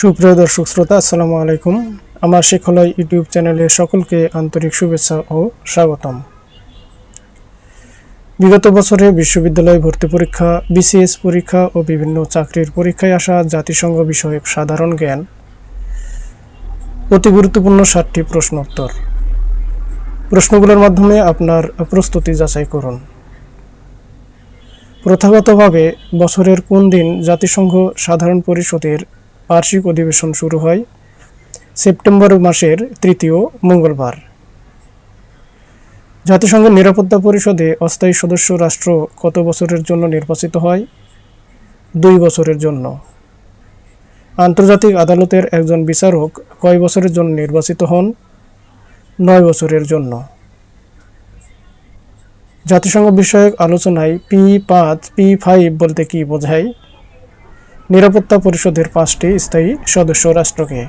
সুপ্রিয় দর্শক শ্রোতা, আসসালামু আলাইকুম। আমার শিক্ষালয় ইউটিউব চ্যানেলে সকলকে আন্তরিক শুভেচ্ছা ও স্বাগতম। বিগত বছরে বিশ্ববিদ্যালয় ভর্তি পরীক্ষা, বিসিএস পরীক্ষা ও বিভিন্ন চাকরির পরীক্ষায় আসা জাতিসংঘ বিষয়ক সাধারণ জ্ঞান। অতি গুরুত্বপূর্ণ সাতটি প্রশ্ন উত্তর। প্রশ্নগুলোর মাধ্যমে আপনার প্রস্তুতি যাচাই করুন। প্রথাগতভাবে বছরের কোন দিন জাতিসংঘ সাধারণ পরিষদের বার্ষিক অধিবেশন শুরু হয় সেপ্টেম্বর মাসের তৃতীয় মঙ্গলবার। জাতিসংঘের নিরাপত্তা পরিষদে অস্থায়ী সদস্য রাষ্ট্র কত বছরের জন্য নির্বাচিত হয়? দুই বছরের জন্য। আন্তর্জাতিক আদালতের একজন বিচারক কয় বছরের জন্য নির্বাচিত হন? নয় বছরের জন্য। জাতিসংঘ বিষয়ক আলোচনায় পি পাঁচ, পি ফাইভ বলতে কি বোঝায়? নিরাপত্তা পরিষদের পাঁচটি স্থায়ী সদস্য রাষ্ট্রকে।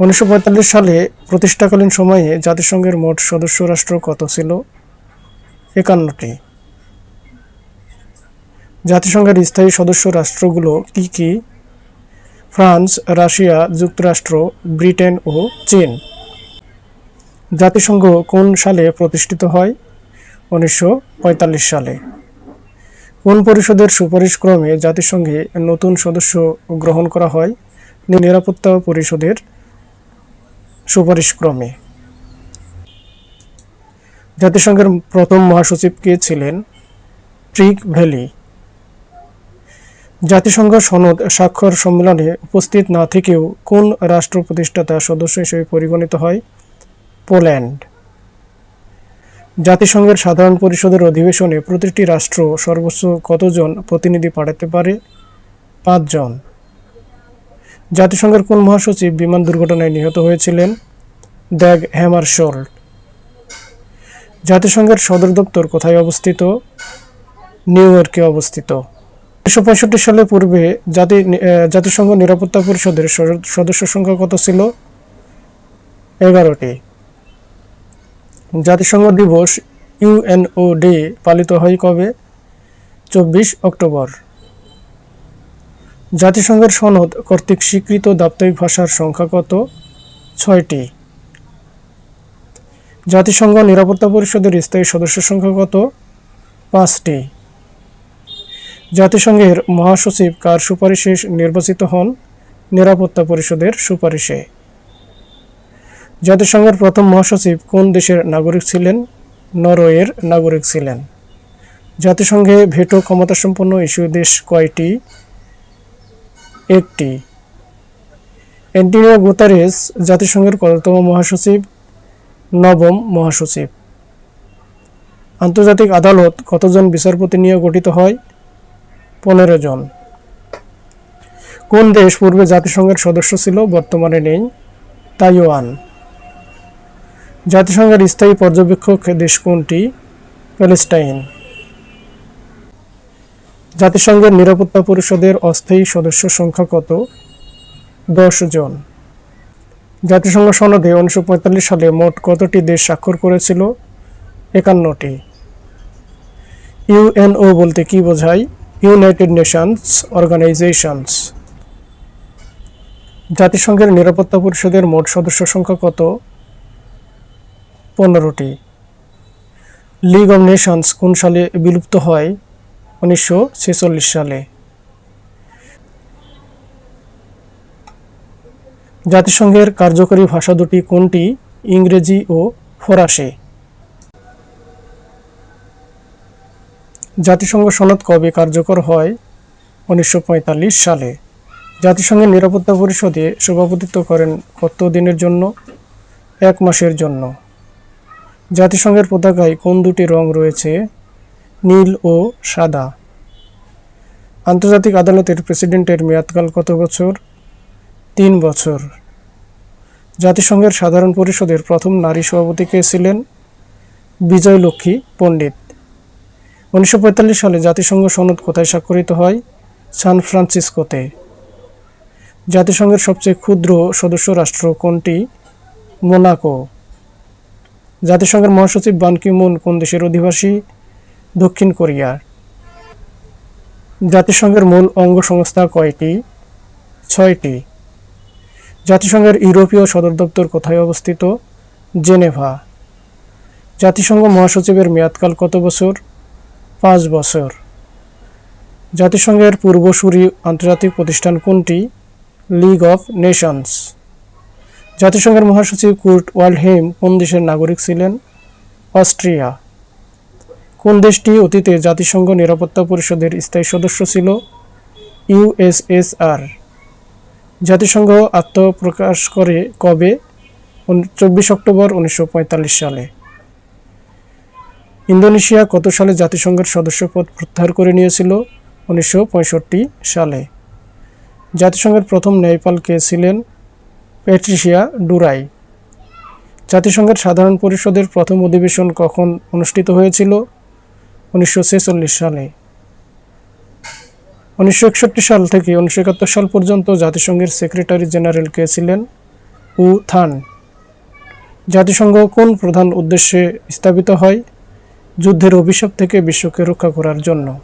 উনিশশো পঁয়তাল্লিশ সালে প্রতিষ্ঠাকালীন সময়ে জাতিসংঘের মোট সদস্য রাষ্ট্র কত ছিল? একান্নটি। জাতিসংঘের স্থায়ী সদস্য রাষ্ট্রগুলো কি কি? ফ্রান্স, রাশিয়া, যুক্তরাষ্ট্র, ব্রিটেন ও চীন। জাতিসংঘ কোন সালে প্রতিষ্ঠিত হয়? উনিশশো পঁয়তাল্লিশ সালে। কোন পরিষদের সুপারিশ ক্রমে জাতিসংঘে নতুন সদস্য গ্রহণ করা হয়? নিরাপত্তা পরিষদের সুপারিশ ক্রমে জাতিসংঘের প্রথম মহাসচিব কে ছিলেন? Trygve Lie. জাতিসংঘ সনদ স্বাক্ষর সম্মেলনে উপস্থিত না থেকেও কোন রাষ্ট্র প্রতিষ্ঠাতা সদস্য হিসেবে পরিগণিত হয়? পোল্যান্ড। জাতিসংঘের সাধারণ পরিষদের অধিবেশনে প্রতিটি রাষ্ট্র সর্বোচ্চ কতজন প্রতিনিধি পাঠাতে পারে? পাঁচজন। জাতিসংঘের কোন মহাসচিব বিমান দুর্ঘটনায় নিহত হয়েছিলেন? Dag Hammarskjold. জাতিসংঘের সদর দপ্তর কোথায় অবস্থিত? নিউ ইয়র্কে অবস্থিত। উনিশশো পঁয়ষট্টি সালে পূর্বে জাতি জাতিসংঘ নিরাপত্তা পরিষদের সদ- সদস্য সংখ্যা কত ছিল? এগারোটি। জাতিসংঘ দিবস ইউএনও ডে পালিত হয় কবে? চব্বিশ অক্টোবর। জাতিসংঘের সনদ কর্তৃক স্বীকৃত দাপ্তরিক ভাষার সংখ্যা কত? ছয়টি। জাতিসংঘ নিরাপত্তা পরিষদের স্থায়ী সদস্য সংখ্যা কত? পাঁচটি। জাতিসংঘের মহাসচিব কার সুপারিশে নির্বাচিত হন? নিরাপত্তা পরিষদের সুপারিশে। জাতিসংঘের প্রথম মহাসচিব কোন দেশের নাগরিক ছিলেন? নরওয়ের নাগরিক ছিলেন। জাতিসংঘে ভেটো ক্ষমতাসম্পন্ন ইস্যু দেশ কয়টি? একটি। অ্যান্টিনিও গুতারেস জাতিসংঘের কততম মহাসচিব? নবম মহাসচিব। আন্তর্জাতিক আদালত কতজন বিচারপতি নিয়ে গঠিত হয়? পনেরো জন। কোন দেশ পূর্বে জাতিসংঘের সদস্য ছিল? বর্তমানে নেই। তাইওয়ান। জাতিসংঘের স্থায়ী পর্যবেক্ষক দেশ কোনটি? প্যালেস্টাইন। জাতিসংঘের নিরাপত্তা পরিষদের অস্থায়ী সদস্য সংখ্যা কত? দশ জন। জাতিসংঘ সনদে উনিশশো পঁয়তাল্লিশ সালে মোট কতটি দেশ স্বাক্ষর করেছিল? একান্নটি। ইউএনও বলতে কি বোঝায়? United Nations Organizations. জাতিসংঘের নিরাপত্তা পরিষদের মোট সদস্য সংখ্যা কত? পনেরোটি লিগ অব নেশনস কোন সালে বিলুপ্ত হয়? উনিশশো ছেচল্লিশ সালে। জাতিসংঘের কার্যকরী ভাষা দুটি কোনটি? ইংরেজি ও ফরাসি। জাতিসংঘ সনদ কবে কার্যকর হয়? উনিশশো পঁয়তাল্লিশ সালে। জাতিসংঘের নিরাপত্তা পরিষদে সভাপতিত্ব করেন কত দিনের জন্য? এক মাসের জন্য। জাতিসংঘের পতাকায় কোন দুটি রং রয়েছে, নীল ও সাদা? আন্তর্জাতিক আদালতের প্রেসিডেন্টের মেয়াদকাল কত বছর? তিন বছর। জাতিসংঘের সাধারণ পরিষদের প্রথম নারী সভাপতি কে ছিলেন? বিজয় লক্ষ্মী পণ্ডিত। উনিশশো পঁয়তাল্লিশ সালে জাতিসংঘ সনদ কোথায় স্বাক্ষরিত হয়? সান ফ্রান্সিসকোতে। জাতিসংঘের সবচেয়ে ক্ষুদ্র সদস্য রাষ্ট্র কোনটি? মোনাকো। জাতিসংঘের মহাসচিব বান কি মুন কোন দেশের অধিবাসী? দক্ষিণ কোরিয়ার জাতিসংঘের মূল অঙ্গ সংস্থা কয়টি? ছয়টি। জাতিসংঘের ইউরোপীয় সদর দপ্তর কোথায় অবস্থিত? জেনেভা। জাতিসংঘ মহাসচিবের মেয়াদকাল কত বছর? পাঁচ বছর। জাতিসংঘের পূর্বসূরি আন্তর্জাতিক প্রতিষ্ঠান কোনটি? League of Nations. জাতিসংঘের মহাসচিব কুর্ট ওয়ালহেম কোন দেশের নাগরিক ছিলেন? অস্ট্রিয়া। কোন দেশটি অতীতে জাতিসংঘ নিরাপত্তা পরিষদের স্থায়ী সদস্য ছিল? ইউএসএসআর জাতিসংঘ আত্মপ্রকাশ করে কবে? চব্বিশ অক্টোবর উনিশশো পঁয়তাল্লিশ সালে। ইন্দোনেশিয়া কত সালে জাতিসংঘের সদস্যপদ প্রত্যাহার করে নিয়েছিল? উনিশশো পঁয়ষট্টি সালে। জাতিসংঘের প্রথম ন্যায়পাল কে ছিলেন? Patricia Durrant. জাতিসংঘের সাধারণ পরিষদের প্রথম অধিবেশন কখন অনুষ্ঠিত হয়েছিল? উনিশশো ছেচল্লিশ সালে। উনিশশো একষট্টি সাল থেকে উনিশশো একাত্তর সাল পর্যন্ত জাতিসংঘের সেক্রেটারি জেনারেল কে ছিলেন? উ থান। জাতিসংঘ কোন প্রধান উদ্দেশ্যে স্থাপিত হয়? যুদ্ধের অভিশাপ থেকে বিশ্বকে রক্ষা করার জন্য।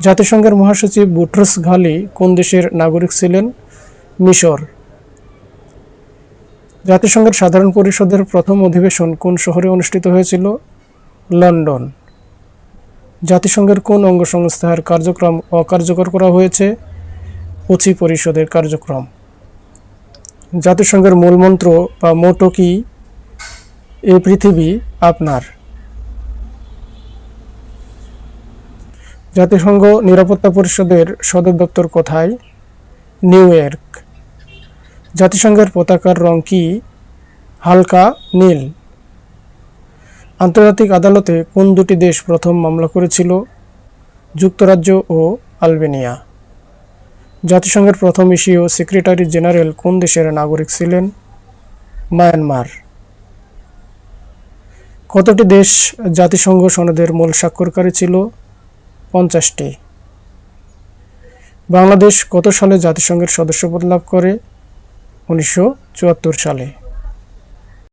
জাতিসংঘের মহাসচিব বুট্রস ঘালি কোন দেশের নাগরিক ছিলেন? মিশর। জাতিসংঘের সাধারণ পরিষদের প্রথম অধিবেশন কোন শহরে অনুষ্ঠিত হয়েছিল? লন্ডন। জাতিসংঘের কোন অঙ্গ সংস্থার কার্যক্রম অকার্যকর করা হয়েছে? পুঁথি পরিষদের কার্যক্রম। জাতিসংঘের মূলমন্ত্র বা মোটো কি? এই পৃথিবী আপনার। জাতিসংঘ নিরাপত্তা পরিষদের সদর দপ্তর কোথায়? New York. জাতিসংঘের পতাকার রং কি? হালকা, নীল। আন্তর্জাতিক আদালতে কোন দুটি দেশ প্রথম মামলা করেছিল? যুক্তরাজ্য ও আলবেনিয়া। জাতিসংঘের প্রথম এশীয় সেক্রেটারি জেনারেল কোন দেশের নাগরিক ছিলেন? মায়ানমার। কতটি দেশ জাতিসংঘ সনদের মূল স্বাক্ষরকারী ছিল? পঞ্চাশটি। বাংলাদেশ কত সালে জাতিসংঘের সদস্যপদ লাভ করে? উনিশশো চুয়াত্তর সালে।